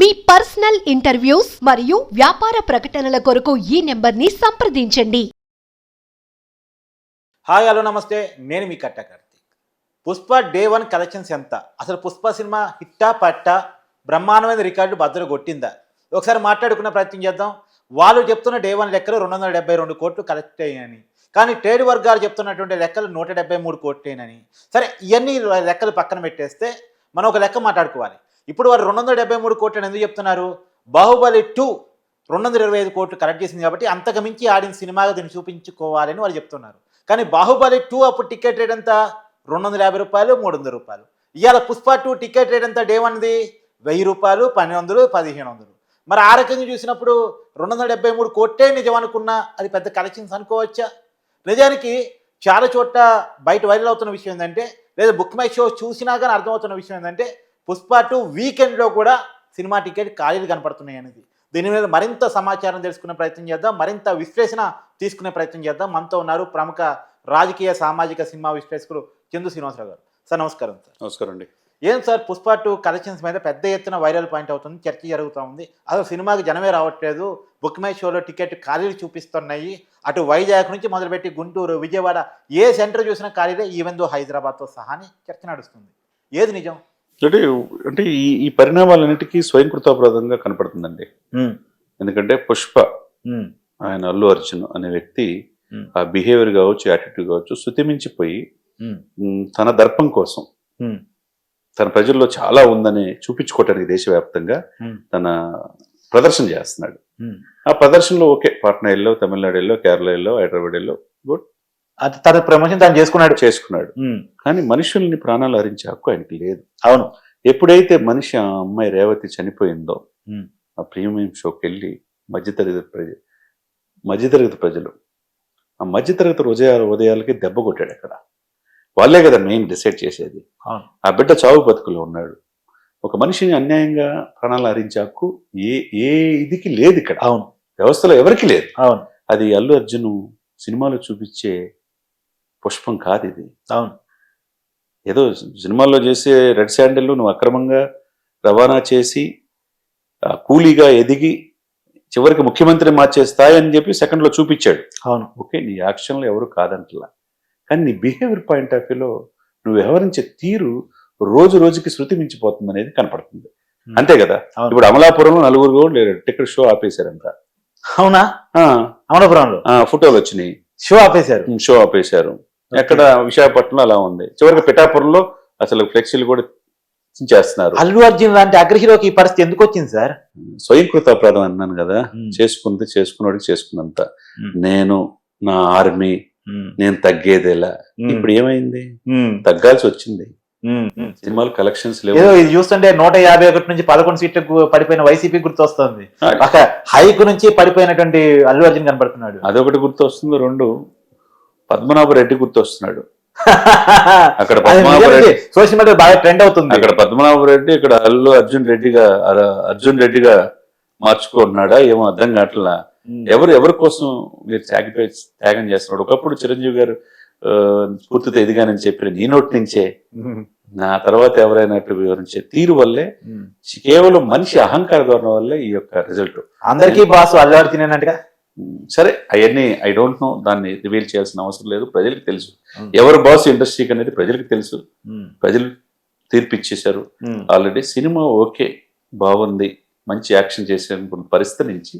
మీ personal interviews మరియు వ్యాపార ప్రకటనల కొరకు ఈ నెంబర్ని సంప్రదించండి. హాయ్ హలో నమస్తే. నేను మీ కట్ట Karthik. Pushpa day one collections ఎంత? అసలు పుష్ప సినిమా హిట్టా పట్టా? బ్రహ్మాండమైన రికార్డు భద్ర కొట్టిందా? ఒకసారి మాట్లాడుకున్న ప్రయత్నం చేద్దాం. వాళ్ళు చెప్తున్న డే వన్ లెక్కలు రెండు వందల డెబ్బై రెండు కోట్లు కలెక్ట్ అయ్యాయని. కానీ ట్రేడ్ వర్గాలు చెప్తున్నటువంటి లెక్కలు నూట డెబ్బై మూడు కోట్లేనని. సరే ఇవన్నీ లెక్కలు పక్కన పెట్టేస్తే మనం ఒక లెక్క మాట్లాడుకోవాలి. ఇప్పుడు వారు రెండు వందల డెబ్బై మూడు కోట్లని ఎందుకు చెప్తున్నారు? బాహుబలి టూ రెండు వందల ఇరవై ఐదు కోట్లు కలెక్ట్ చేసింది కాబట్టి అంతకు మించి ఆడిన సినిమాగా దీన్ని చూపించుకోవాలని వాళ్ళు చెప్తున్నారు. కానీ బాహుబలి టూ అప్పుడు టికెట్ రేట్ ఎంత? రెండు వందల యాభై రూపాయలు మూడు వందల రూపాయలు. ఇవాళ పుష్ప టూ టికెట్ రేట్ ఎంత? డే వన్ది వెయ్యి రూపాయలు పన్నెండు వందలు పదిహేను వందలు. మరి ఆ రకంగా చూసినప్పుడు రెండు వందల డెబ్బై మూడు కోట్లే నిజం అనుకున్నా అది పెద్ద కలెక్షన్స్ అనుకోవచ్చా? నిజానికి చాలా చోట్ల బయట వైరల్ అవుతున్న విషయం ఏంటంటే లేదా బుక్ మై షో చూసినా కానీ అర్థమవుతున్న విషయం ఏంటంటే పుష్ప టూ వీకెండ్లో కూడా సినిమా టికెట్ ఖాళీలు కనపడుతున్నాయి అనేది. దీని మీద మరింత సమాచారం తెలుసుకునే ప్రయత్నం చేద్దాం మరింత విశ్లేషణ తీసుకునే ప్రయత్నం చేద్దాం. మనతో ఉన్నారు ప్రముఖ రాజకీయ సామాజిక సినిమా విశ్లేషకులు చందు శ్రీనివాసరావు గారు. సార్ నమస్కారం సార్. నమస్కారం అండి. ఏం సార్ పుష్ప టూ కలెక్షన్స్ మీద పెద్ద ఎత్తున వైరల్ పాయింట్ అవుతుంది చర్చ జరుగుతూ ఉంది. అసలు సినిమాకి జనమే రావట్లేదు బుక్ మై షోలో టికెట్ ఖాళీలు చూపిస్తున్నాయి. అటు వైజాగ్ నుంచి మొదలుపెట్టి గుంటూరు విజయవాడ ఏ సెంటర్ చూసినా ఖాళీలే ఈవెన్ దో హైదరాబాద్తో సహా అని చర్చ నడుస్తుంది. ఏది నిజం? అంటే అంటే ఈ ఈ పరిణామాలన్నిటికీ స్వయంకృతాపరాధంగా కనపడుతుందండి. ఎందుకంటే పుష్ప ఆయన అల్లు అర్జున్ అనే వ్యక్తి. ఆ బిహేవియర్ కావచ్చు యాటిట్యూడ్ కావచ్చు శృతిమించిపోయి తన దర్పం కోసం తన ప్రజల్లో చాలా ఉందని చూపించుకోవటానికి దేశవ్యాప్తంగా. తన ప్రదర్శన చేస్తున్నాడు. ఆ ప్రదర్శనలో ఓకే పాట్నా వెళ్ళో తమిళనాడు వెళ్ళో కేరళ వెళ్ళో హైదరాబాద్ వెళ్ళో గుడ్. అది తన ప్రమోషన్ తను చేసుకున్నాడు. చేసుకున్నాడు. కానీ మనుషుల్ని ప్రాణాలు హరించే హక్కు ఆయనకి లేదు. అవును. ఎప్పుడైతే మనిషి ఆ అమ్మాయి రేవతి చనిపోయిందో. ఆ ప్రీమియం షోకి వెళ్ళి మధ్యతరగతి ప్రజ మధ్యతరగతి ప్రజలు ఆ మధ్యతరగతి ఉదయాల ఉదయాలకి దెబ్బ కొట్టాడు అక్కడ. వాళ్ళే కదా మెయిన్ డిసైడ్ చేసేది. ఆ బిడ్డ చావు బతుకులో ఉన్నాడు. ఒక మనిషిని అన్యాయంగా ప్రాణాలు హరించే హక్కు ఏ ఏ ఇదికి లేదు ఇక్కడ. అవును. వ్యవస్థలో ఎవరికి లేదు. అవును. అది అల్లు అర్జున్ సినిమాలో చూపించే పుష్పం కాదు ఇది. అవును. ఏదో సినిమాల్లో చేసే రెడ్ శాండిల్ నువ్వు అక్రమంగా రవాణా చేసి కూలీగా ఎదిగి చివరికి ముఖ్యమంత్రి మార్చే స్థాయి అని చెప్పి సెకండ్లో చూపించాడు. అవును. ఓకే నీ యాక్షన్లో ఎవరు కాదంటలా. కానీ నీ బిహేవియర్ పాయింట్ ఆఫ్ వ్యూలో నువ్వు వ్యవహరించే తీరు రోజు రోజుకి శృతి మించిపోతుంది అనేది కనపడుతుంది. అంతే కదా. ఇప్పుడు అమలాపురంలో నలుగురు కూడా లేరు. టికెట్ షో ఆపేశారంట. అవునా? అమలాపురంలో? ఆ, ఫోటోలు వచ్చినాయి. షో ఆపేశారు. షో ఆపేశారు. ఎక్కడ విశాఖపట్నంలో అలా ఉంది. చివరికి పిఠాపురంలో అసలు ఫ్లెక్సీలు కూడా చేస్తున్నారు. అల్లు అర్జున్ లాంటి అగ్రహీరోకి ఈ పరిస్థితి ఎందుకు వచ్చింది సార్? స్వయంకృత అపరాధం అన్నాను కదా. చేసుకుంది చేసుకున్నవాడికి చేసుకున్నంత. నేను నా ఆర్మీ నేను తగ్గేదేలా ఇప్పుడు ఏమైంది? తగ్గాల్సి వచ్చింది. సినిమాలు కలెక్షన్స్ లేవు. ఇది చూస్తుంటే నూట యాభై ఒకటి నుంచి పదకొండు సీట్లకు పడిపోయిన వైసీపీ గుర్తొస్తుంది. హైక్ నుంచి పడిపోయినటువంటి అల్లు అర్జున్ కనబడుతున్నాడు. అదొకటి గుర్తు వస్తుంది రెండు. పద్మనాభ రెడ్డి గుర్తొస్తున్నాడు. అక్కడ అది పద్మనాభ నిజానికి రెడ్డి సోషల్ మీడియా బాగా ట్రెండ్ అవుతుంది. అక్కడ పద్మనాభ రెడ్డి ఇక్కడ అల్లు అర్జున్ రెడ్డిగా అర- అర్జున్ రెడ్డిగా మార్చుకున్నాడా ఏమో అర్థం కావట్లా. ఎవరు ఎవరి కోసం మీరు సాక్రిఫై త్యాగం చేస్తున్నాడు? ఒకప్పుడు చిరంజీవి గారు స్ఫూర్తితో ఎదిగానని చెప్పిన నీ నోటి నుంచే. నా తర్వాత ఎవరైనా వివరించే తీరు వల్లే. కేవలం మనిషి అహంకార ధోరణం వల్లే ఈ యొక్క రిజల్ట్ అందరికీ బాస్ అల్లు అర్జున్ అన్నట్టుగా సరే అవన్నీ ఐ డోంట్ నో దాన్ని రివీల్ చేయాల్సిన అవసరం లేదు ప్రజలకు తెలుసు. Hmm. ఎవరు బాస్ ఇండస్ట్రీకి అనేది ప్రజలకు తెలుసు. ప్రజలు తీర్పిచ్చేశారు. ఆల్రెడీ సినిమా ఓకే బాగుంది మంచి యాక్షన్ చేసే పరిస్థితి నుంచి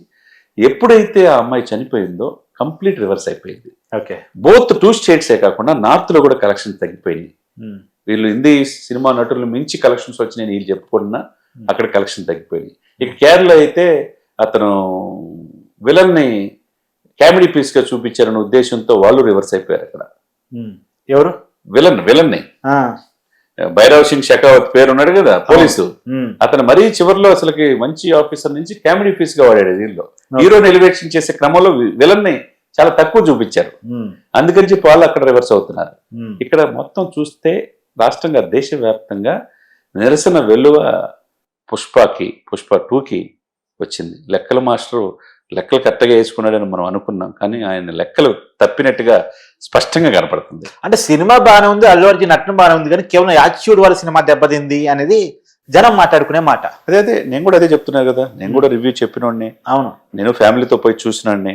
ఎప్పుడైతే ఆ అమ్మాయి చనిపోయిందో కంప్లీట్ రివర్స్ అయిపోయింది. ఓకే. బోత్ టూ స్టేట్సే కాకుండా నార్త్లో కూడా కలెక్షన్ తగ్గిపోయినాయి ఉమ్. వీళ్ళు హిందీ సినిమా నటులు మించి కలెక్షన్స్ వచ్చినాయి వీళ్ళు చెప్పుకున్నా అక్కడ కలెక్షన్ తగ్గిపోయింది. ఇక కేరళ అయితే అతను విలన్ని కామెడీ పీస్గా చూపించారనే ఉద్దేశంతో వాళ్ళు రివర్స్ అయిపోయారు అక్కడ. ఎవరు విలన్ విలన్ని. భైరవ్ సింగ్ షెకావత్ పేరు ఉన్నాడు కదా పోలీసు. అతను మరీ చివరిలో అసలుకి మంచి ఆఫీసర్ నుంచి కామెడీ పీస్గా వాడాడు దీనిలో హీరోని ఎలివేషన్ చేసే క్రమంలో విలన్ని చాలా తక్కువ చూపించారు. అందుకని చెప్పి వాళ్ళు అక్కడ రివర్స్ అవుతున్నారు. ఇక్కడ మొత్తం చూస్తే రాష్ట్రంగా దేశవ్యాప్తంగా నిరసన వెలువ పుష్పకి పుష్ప టూకి వచ్చింది లెక్కల మాస్టరు లెక్కలు కరెక్ట్గా వేసుకున్నాడని మనం అనుకున్నాం. కానీ ఆయన లెక్కలు తప్పినట్టుగా స్పష్టంగా కనపడుతుంది. అంటే సినిమా బాగానే ఉంది అల్లు అర్జున్ నటన బాగానే ఉంది కానీ కేవలం యాటిట్యూడ్ వల్ల సినిమా దెబ్బతింది అనేది జనం మాట్లాడుకునే మాట. అదే అదే నేను కూడా అదే చెప్తున్నా కదా. నేను కూడా రివ్యూ చెప్పినోడిని అవును. నేను ఫ్యామిలీతో పోయి చూసినాడిని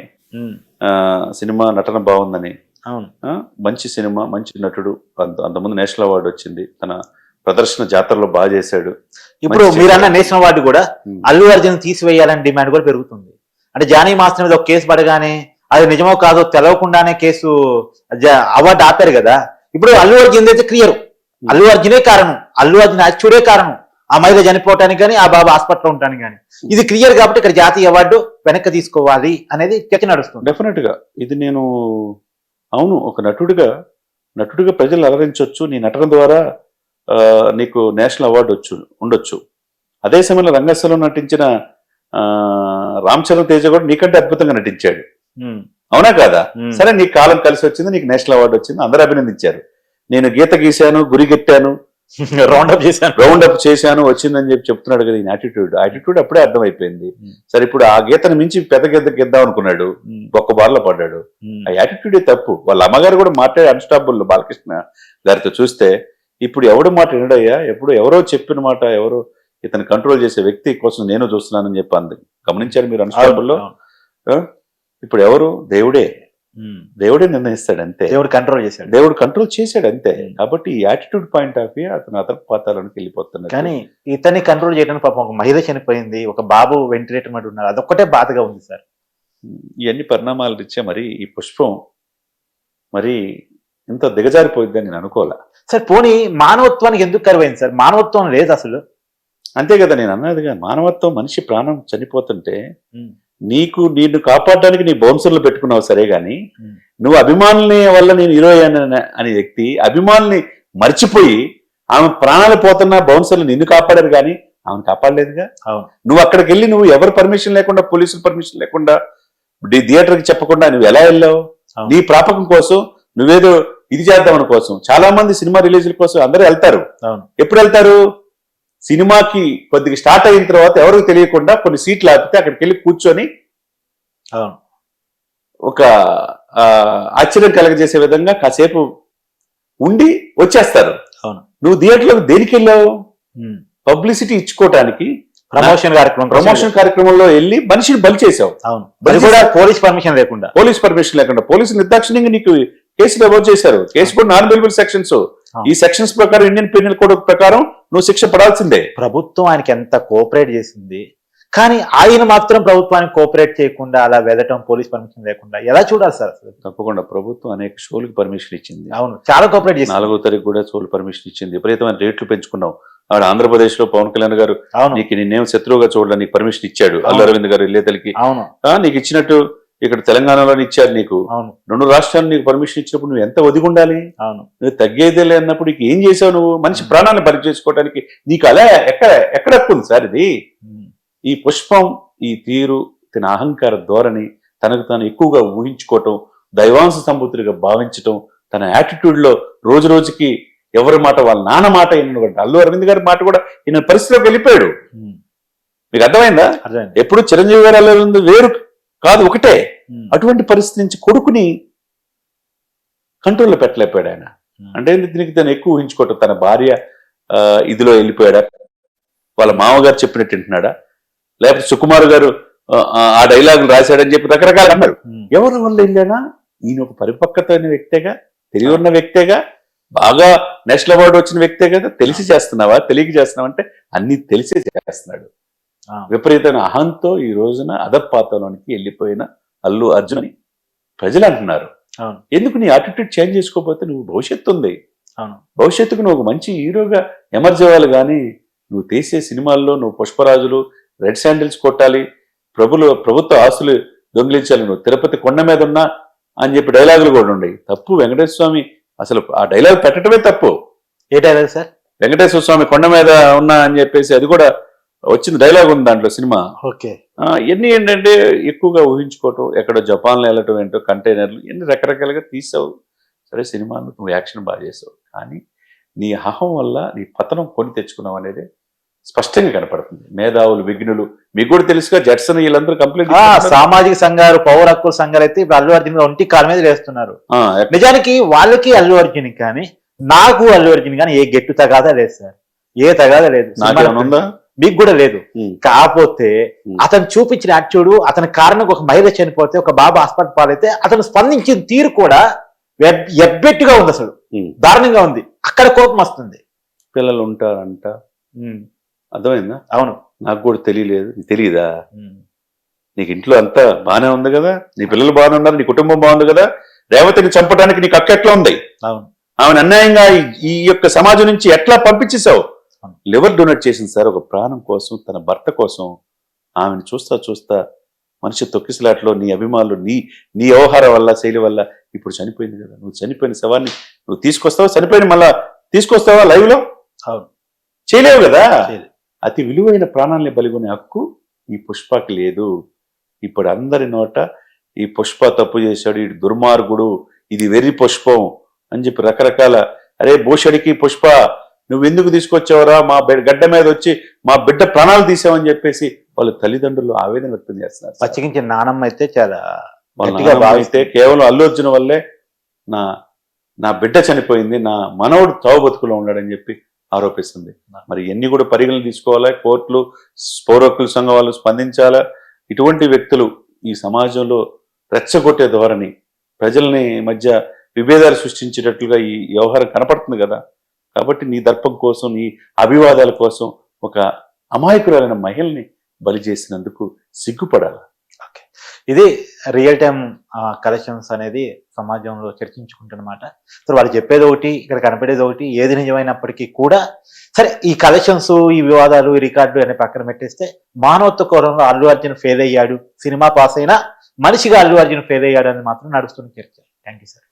సినిమా నటన బాగుందని. అవును. మంచి సినిమా మంచి నటుడు. అంత అంతకుముందు నేషనల్ అవార్డు వచ్చింది. తన ప్రదర్శన జాతరలో బాగా చేశాడు. ఇప్పుడు మంచి మీరు అన్న నేషనల్ అవార్డు కూడా. అల్లు అర్జున్ తీసివేయాలని డిమాండ్ కూడా పెరుగుతుంది. అంటే జానీ మాస్టర్ మీద ఒక కేసు పడగానే అది నిజమో కాదో తెలవకుండానే కేసు అవార్డు ఆపారు కదా. ఇప్పుడు అల్లు అర్జున్ అయితే క్లియర్ అల్లు అర్జునే కారణం. అల్లు అర్జున్ యాక్చుడే కారణం. ఆ మహిళ చనిపోవటానికి కానీ ఆ బాబు హాస్పిటల్లో ఉండటానికి కానీ ఇది క్లియర్ కాబట్టి ఇక్కడ జాతీయ అవార్డు వెనక్కి తీసుకోవాలి అనేది చర్చ నడుస్తుంది. డెఫినెట్గా. ఇది నేను అవును ఒక నటుడిగా నటుడిగా ప్రజలు అలరించవచ్చు నీ నటన ద్వారా నీకు నేషనల్ అవార్డు వచ్చు ఉండొచ్చు. అదే సమయంలో రంగస్థలం నటించిన రామ్ చరణ్ తేజ కూడా నీకంటే అద్భుతంగా నటించాడు. అవునా కాదా. సరే నీకు కాలం కలిసి వచ్చింది నీకు నేషనల్ అవార్డు వచ్చింది అందరూ అభినందించారు. నేను గీత గీశాను గురి గెట్టాను. రౌండ్ అప్ చేశాను. రౌండ్ అప్ చేశాను వచ్చిందని చెప్పి చెప్తున్నాడు కదా ఈయన యాటిట్యూడ్ యాటిట్యూడ్ అప్పుడే అర్థమైపోయింది. సరే ఇప్పుడు ఆ గీతను మించి పెద్ద గీత గీద్దాం అనుకున్నాడు. ఒక్క బార్లో పడ్డాడు. ఆ యాటిట్యూడే తప్పు. వాళ్ళ అమ్మగారు కూడా మాట్లాడే అన్స్టాపుల్ బాలకృష్ణ గారితో చూస్తే ఇప్పుడు ఎవడు మాట వినడయ్యా? ఎప్పుడు ఎవరో చెప్పిన మాట ఎవరో ఇతను కంట్రోల్ చేసే వ్యక్తి కోసం నేను చూస్తున్నానని చెప్పి అంది. గమనించారు మీరు అన్స్టాపుల్లో ఇప్పుడు ఎవరు? దేవుడే. దేవుడే నిర్ణయిస్తాడు అంతే. దేవుడు కంట్రోల్ చేశాడు. దేవుడు కంట్రోల్ చేశాడు అంతే. కాబట్టి ఈ యాటిట్యూడ్ పాయింట్ ఆఫ్ వ్యూ అతను అతని పాతాలకు వెళ్ళిపోతున్నాడు కానీ ఇతన్ని కంట్రోల్ చేయడానికి పాపం ఒక మహిళ చనిపోయింది ఒక బాబు వెంటిలేటర్ మీద ఉన్నారు అదొక్కటే బాధగా ఉంది సార్. ఇవన్నీ పరిణామాలు రీత్యా మరి ఈ పుష్పం మరి ఇంత దిగజారిపోయిద్దని నేను అనుకోలే సార్ పోనీ మానవత్వానికి ఎందుకు కరువైంది సార్? మానవత్వం లేదు అసలు. అంతే కదా నేను అన్నదిగా మానవత్వం మనిషి ప్రాణం చనిపోతుంటే నీకు నిన్ను కాపాడడానికి నీ బౌన్సర్లు పెట్టుకున్నావు సరే గాని. నువ్వు అభిమానుల్ని వల్ల నేను హీరో అనే వ్యక్తి అభిమానుల్ని మర్చిపోయి ఆమె ప్రాణాలు పోతున్న బౌన్సర్లు నిన్ను కాపాడారు కానీ ఆమెను కాపాడలేదుగా? నువ్వు అక్కడికి వెళ్ళి నువ్వు ఎవరి పర్మిషన్ లేకుండా పోలీసుల పర్మిషన్ లేకుండా థియేటర్కి చెప్పకుండా నువ్వు ఎలా వెళ్ళావు. నీ ప్రాపకం కోసం నువ్వేదో ఇది చేద్దామని కోసం. చాలా మంది సినిమా రిలీజుల కోసం అందరూ వెళ్తారు. ఎప్పుడు వెళ్తారు? సినిమాకి కొద్దిగా స్టార్ట్ అయిన తర్వాత ఎవరికి తెలియకుండా కొన్ని సీట్లు ఆపితే అక్కడికి వెళ్ళి కూర్చొని అవును. ఒక ఆశ్చర్యం కలగజేసే విధంగా కాసేపు ఉండి వచ్చేస్తారు. అవును. నువ్వు థియేటర్లోకి దేనికి వెళ్ళావు. పబ్లిసిటీ ఇచ్చుకోవటానికి ప్రమోషన్ కార్యక్రమం ప్రమోషన్ కార్యక్రమంలో వెళ్ళి మనిషిని బలి చేసావు అవును. కూడా పోలీస్ పర్మిషన్ లేకుండా. పోలీస్ పర్మిషన్ లేకుండా. పోలీసులు నిర్దాక్షిణ్యంగా నీకు కేసు నమోదు చేశారు. కేసు కూడా నాన్ బెలిబుల్ సెక్షన్స్. ఈ సెక్షన్స్ ప్రకారం ఇండియన్ పీనల్ కోడ్ ప్రకారం నువ్వు శిక్ష పడాల్సిందే. ప్రభుత్వం ఆయనకి ఎంత కోఆపరేట్ చేసింది. కానీ ఆయన మాత్రం ప్రభుత్వానికి కోఆపరేట్ చేయకుండా అలా వెళ్ళటం పోలీస్ పర్మిషన్ లేకుండా ఎలా చూడాలి సార్ అసలు? తప్పకుండా ప్రభుత్వం అనేక షోలకు పర్మిషన్ ఇచ్చింది. అవును చాలా కోఆపరేట్ చేసింది. నాలుగో తారీఖు కూడా షోలు పర్మిషన్ ఇచ్చింది. విపరీతమైన రేట్లు పెంచుకున్నావు. ఆడ ఆంధ్రప్రదేశ్లో పవన్ కళ్యాణ్ గారు అవును. నీకు నిన్నేం శత్రువుగా చూడాలని నీకు పర్మిషన్ ఇచ్చాడు. అల్లు. అరవింద్ గారు ఇల్లేతలకి. అవును. ఆ, నీకు ఇచ్చినట్టు ఇక్కడ తెలంగాణలో ఇచ్చారు నీకు. రెండు రాష్ట్రాలు నీకు పర్మిషన్ ఇచ్చినప్పుడు నువ్వు ఎంత ఒదిగి ఉండాలి అవును. నువ్వు తగ్గేదేలే అన్నప్పుడు నీకు ఏం చేసావు నువ్వు? మనిషి ప్రాణాన్ని పరి చేసుకోవడానికి నీకు అలా ఎక్కడ ఎక్కడ ఉంది సార్ ఇది. ఈ పుష్పం ఈ తీరు తన అహంకార ధోరణి తనకు తాను ఎక్కువగా ఊహించుకోవటం దైవాంశ సంబుద్ధుడిగా భావించటం తన యాటిట్యూడ్లో రోజు రోజుకి ఎవరి మాట వాళ్ళ నాన్న మాట అయినటువంటి అల్లు అరవింద్ గారి మాట కూడా ఈయన పరిస్థితిలోకి వెళ్ళిపోయాడు. మీకు అర్థమైందా? ఎప్పుడు చిరంజీవి గారు అల్లు వేరు కాదు ఒకటే. అటువంటి పరిస్థితి నుంచి కొడుకుని కంట్రోల్లో పెట్టలేకపోయాడు ఆయన. అంటే దీనికి తను ఎక్కువ ఊహించుకోవటం. తన భార్య ఇదిలో వెళ్ళిపోయాడా? వాళ్ళ మామగారు చెప్పినట్టు వింటున్నాడా? లేకపోతే సుకుమార్ గారు ఆ, డైలాగులు రాశాడని చెప్పి రకరకాలు అన్నారు. ఎవరి వల్ల వెళ్ళానా ఈయన ఒక పరిపక్వత అయిన వ్యక్తేగా? తెలివి ఉన్న వ్యక్తేగా? బాగా నేషనల్ అవార్డు వచ్చిన వ్యక్తే కదా? తెలిసి చేస్తున్నావా? తెలియక చేస్తున్నావా? అంటే అన్ని తెలిసే చేస్తున్నాడు. విపరీతమైన అహంతో ఈ రోజున అధపాతంలోనికి వెళ్ళిపోయిన అల్లు అర్జున్ అని ప్రజలు అంటున్నారు ఎందుకు నీ యాటిట్యూడ్ చేంజ్ చేసుకోకపోతే నువ్వు భవిష్యత్తు ఉంది? భవిష్యత్తుకు నువ్వు ఒక మంచి హీరోగా ఎమర్జ్ అవ్వాలి కానీ నువ్వు తీసే సినిమాల్లో నువ్వు పుష్పరాజులు రెడ్ శాండిల్స్ కొట్టాలి ప్రభులు ప్రభుత్వ ఆస్తులు దొంగిలించాలి నువ్వు తిరుపతి కొండ మీద ఉన్నా అని చెప్పి డైలాగులు కూడా ఉన్నాయి. తప్పు వెంకటేశ్వర స్వామి. అసలు ఆ డైలాగ్ పెట్టడమే తప్పు. ఏ డైలాగ్ సార్? వెంకటేశ్వర స్వామి కొండ మీద ఉన్నా అని చెప్పేసి అది కూడా వచ్చిన డైలాగ్ ఉంది దాంట్లో సినిమా. ఓకే. ఇవన్నీ ఏంటంటే ఎక్కువగా ఊహించుకోవటం ఎక్కడో జపాన్లో వెళ్ళటం ఏంటో కంటైనర్లు ఇవన్నీ రకరకాలుగా తీసావు. సరే సినిమాను నువ్వు యాక్షన్ బాగా చేసావు. కానీ నీ అహం వల్ల నీ పతనం కొని తెచ్చుకున్నావు అనేది స్పష్టంగా కనపడుతుంది. మేధావులు విఘ్నులు మీకు కూడా తెలుసుగా జడ్సన్ వీళ్ళందరూ కంప్లైంట్ సామాజిక సంఘాలు పౌర హక్కుల సంఘాలు అయితే ఇప్పుడు అల్లు అర్జున్ ఒంటి కాలు మీద వేస్తున్నారు నిజానికి వాళ్ళకి అల్లు అర్జున్ కానీ నాకు అల్లు అర్జున్ కానీ ఏ గెట్టు తగాదా లేదు సార్. ఏ తగాదా లేదు. నాకేమైనా ఉందా? మీకు కూడా లేదు. కాకపోతే. అతను చూపించిన యాక్చుడు అతని కారణంగా ఒక మహిళ చనిపోతే ఒక బాబా హాస్పిటల్ పాలైతే అతను స్పందించిన తీరు కూడా ఎబ్- ఎబ్బెట్టుగా ఉంది అసలు. దారుణంగా ఉంది. అక్కడ కోపం వస్తుంది. పిల్లలు ఉంటారంట. అర్థమైందా? అవును. నాకు కూడా తెలియలేదు. తెలియదా నీకు ఇంట్లో అంతా బాగానే ఉంది కదా? నీ పిల్లలు బాగానే ఉన్నారు నీ కుటుంబం బాగుంది కదా? రేవతిని చంపడానికి నీకు అక్క ఎట్లా ఉంది? అవును. ఆమెను అన్యాయంగా ఈ- యొక్క సమాజం నుంచి ఎట్లా పంపించేశావు? అవును. లివర్ డొనేట్ చేసింది సార్ ఒక ప్రాణం కోసం తన భర్త కోసం. ఆమెను చూస్తా చూస్తా మనిషి తొక్కిసలాట్లో నీ అభిమానులు నీ నీ వ్యవహారం వల్ల శైలి వల్ల ఇప్పుడు చనిపోయింది కదా. నువ్వు చనిపోయిన శవాన్ని నువ్వు తీసుకొస్తావా? చనిపోయిన మళ్ళా తీసుకొస్తావా లైవ్లో అవును. చేయలేవు కదా. అతి విలువైన ప్రాణాల్ని బలిగొనే హక్కు ఈ పుష్పకి లేదు. ఇప్పుడు అందరి నోట ఈ పుష్ప తప్పు చేశాడు ఈ దుర్మార్గుడు ఇది వెర్రి పుష్పం అని చెప్పి రకరకాల అరే భూషడికి పుష్ప నువ్వు ఎందుకు తీసుకొచ్చావురా? మా గడ్డ మీద వచ్చి మా బిడ్డ ప్రాణాలు తీసావని చెప్పేసి వాళ్ళ తల్లిదండ్రులు ఆవేదన వ్యక్తం చేస్తున్నారు సార్. పచ్చికించిన నానమ్మ అయితే చాలా అయితే కేవలం అల్లు అర్జున్ వల్లే నా నా బిడ్డ చనిపోయింది నా మనవడు తావు బతుకులో ఉన్నాడని చెప్పి ఆరోపిస్తుంది. మరి ఎన్ని కూడా పరిగణలు తీసుకోవాలా? కోర్టులు పౌర హక్కుల సంఘం వాళ్ళు స్పందించాలా? ఇటువంటి వ్యక్తులు ఈ సమాజంలో రెచ్చగొట్టే ధోరణి ప్రజల్ని మధ్య విభేదాలు సృష్టించేటట్లుగా ఈ వ్యవహారం కనపడుతుంది కదా? కాబట్టి నీ దర్పం కోసం నీ అభివాదాల కోసం ఒక అమాయకురాలైన మహిళని బలి చేసినందుకు సిగ్గుపడాలి? ఇది రియల్ టైం కలెక్షన్స్ అనేది సమాజంలో చర్చించుకుంటున్నమాట. సో వాళ్ళు చెప్పేది ఒకటి ఇక్కడ కనపడేది ఒకటి ఏది నిజమైనప్పటికీ కూడా సరే ఈ కలెక్షన్స్ ఈ వివాదాలు ఈ రికార్డులు అనే పక్కన పెట్టేస్తే మానవత్వ కోరంలో అల్లు అర్జున్ ఫెయిల్ అయ్యాడు. సినిమా పాస్ అయినా మనిషిగా అల్లు అర్జున్ ఫెయిల్ అయ్యాడు అని మాత్రం నడుస్తున్న చర్చ. Thank you sir.